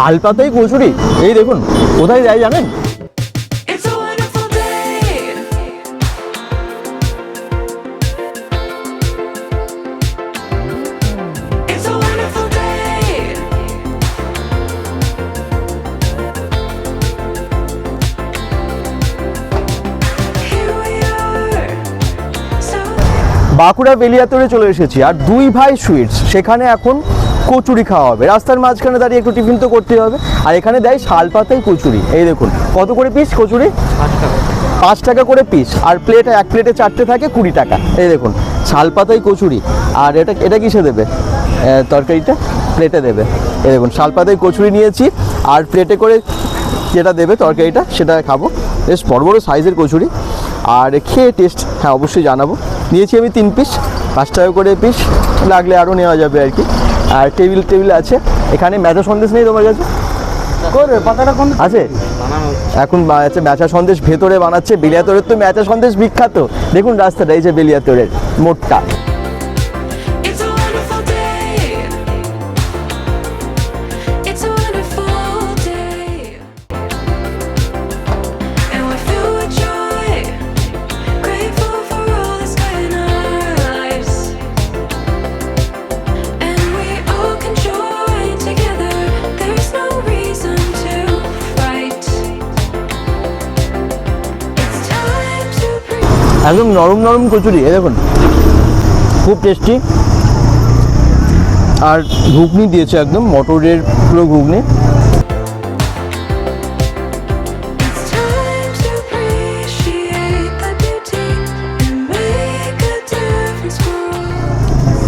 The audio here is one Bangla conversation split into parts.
শাল পাতাই কচুরি এই দেখুন কোথায় যায় জানেন? বাঁকুড়া বেলিয়াতরে চলে এসেছি আর দুই ভাই সুইটস সেখানে এখন কচুরি খাওয়া হবে। রাস্তার মাঝখানে দাঁড়িয়ে একটু টিফিন তো করতে হবে। আর এখানে দেয় শাল পাতাই কচুরি। এই দেখুন কত করে পিস কচুরি? পাঁচ টাকা। করে পিস আর প্লেট এক প্লেটে চারটে থাকে কুড়ি টাকা। এই দেখুন শাল পাতাই কচুরি। আর এটা এটা কিসে দেবে? তরকারিটা প্লেটে দেবে। এই দেখুন শাল পাতাই কচুরি নিয়েছি। আর প্লেটে করে যেটা দেবে তরকারিটা সেটা খাব। বেশ বড় বড় সাইজের কচুরি। আর খেয়ে টেস্ট হ্যাঁ অবশ্যই জানাব। নিয়েছি আমি তিন পিস পাঁচ টাকা করে পিস লাগলে আরও নেওয়া যাবে আর কি। আর টেবিল টেবিল আছে। এখানে ম্যাচা সন্দেশ নেই তোমার কাছে? আছে? এখন আছে ম্যাচা সন্দেশ ভেতরে বানাচ্ছে বেলিয়াতরের তো ম্যাচা সন্দেশ বিখ্যাত। দেখুন রাস্তাটা এই যে বেলিয়াতরের মোড়টা একদম নরম নরম কচুরি এই দেখুন। খুব টেস্টি আর ঘুগনি দিয়েছে একদম মটরের পুরো ঘুগনি.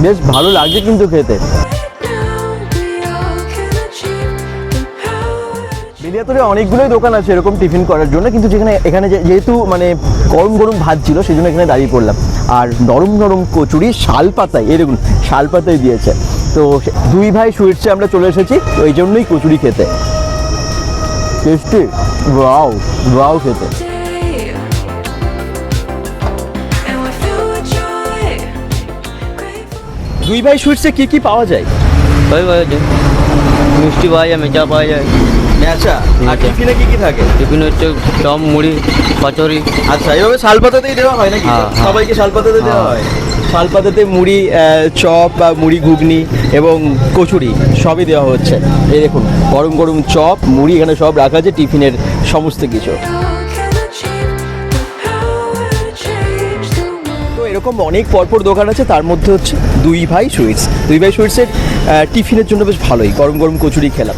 বেশ ভালো লাগছে কিন্তু খেতে। Power. অনেকগুলোই দোকান আছে এরকম টিফিন করার জন্য, কিন্তু যেখানে এখানে যেহেতু মানে গরম গরম ভাত ছিল সেই জন্য এখানে দাঁড়িয়ে পড়লাম। আর নরম নরম কচুরি, শাল পাতায় দেখুন, শাল পাতায় দিয়েছে। তো দুই ভাই সুইটসে আমরা চলে এসেছি ওই জন্যই কচুরি খেতে। টেস্টি? ওয়াও ওয়াও খেতে. দুই ভাই সুইটসে কি কি পাওয়া যায়? মিষ্টি পাওয়া যায় মেচা পাওয়া যায়। ম্যাচা আর টিফিনে কি কি থাকে? টিফিন হচ্ছে চপ মুড়ি কচুরি আচ্ছা এইভাবে শালপাতাতেই দেওয়া হয় নাকি? হ্যাঁ, হ্যাঁ। সবাইকে শালপাতাতে দেওয়া হ্যাঁ। হয়? শালপাতাতে মুড়ি চপ বা মুড়ি ঘুগনি এবং কচুরি সবই দেওয়া হচ্ছে। এই দেখুন গরম গরম চপ মুড়ি এখানে সব রাখা আছে টিফিনের সমস্ত কিছু। এরকম অনেক পরপর দোকান আছে তার মধ্যে হচ্ছে দুই ভাই সুইটস। দুই ভাই সুইটসের টিফিনের জন্য বেশ ভালোই গরম গরম কচুরি খেলাম।